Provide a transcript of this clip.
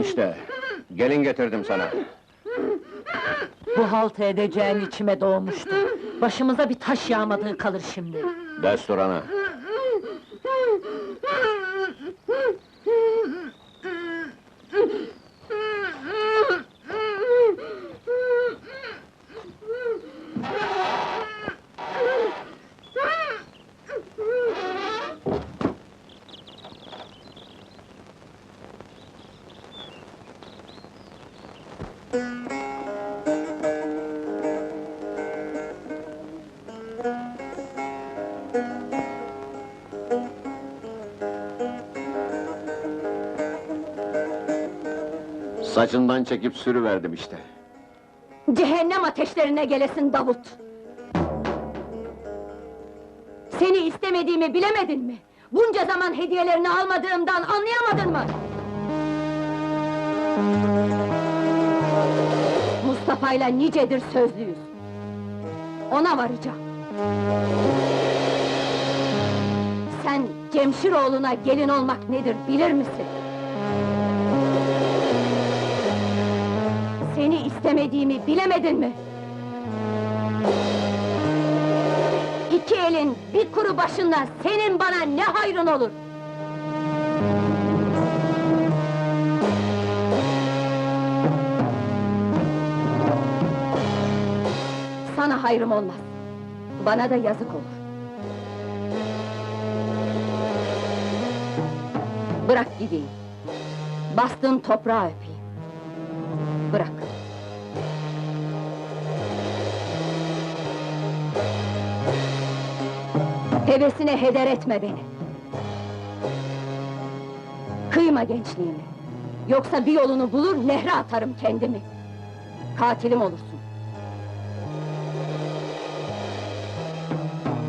işte. Gelin getirdim sana. Bu halt edeceğin içime doğmuştu. Başımıza bir taş yağmadığı kalır şimdi. Destur ana. Saçından çekip sürüverdim işte. Cehennem ateşlerine gelesin Davut! Seni istemediğimi bilemedin mi? Bunca zaman hediyelerini almadığımdan anlayamadın mı? Mustafa'yla nicedir sözlüyüz. Ona varacağım. Sen Cemşiroğlu'na gelin olmak nedir bilir misin? Seni istemediğimi bilemedin mi? İki elin, bir kuru başınla senin bana ne hayrın olur? Sana hayrım olmaz. Bana da yazık olur. Bırak gideyim. Bastığın toprağı öpeyim. Bırak. Hevesine heder etme beni. Kıyma gençliğimi. Yoksa bir yolunu bulur, nehre atarım kendimi. Katilim olursun. Thank you.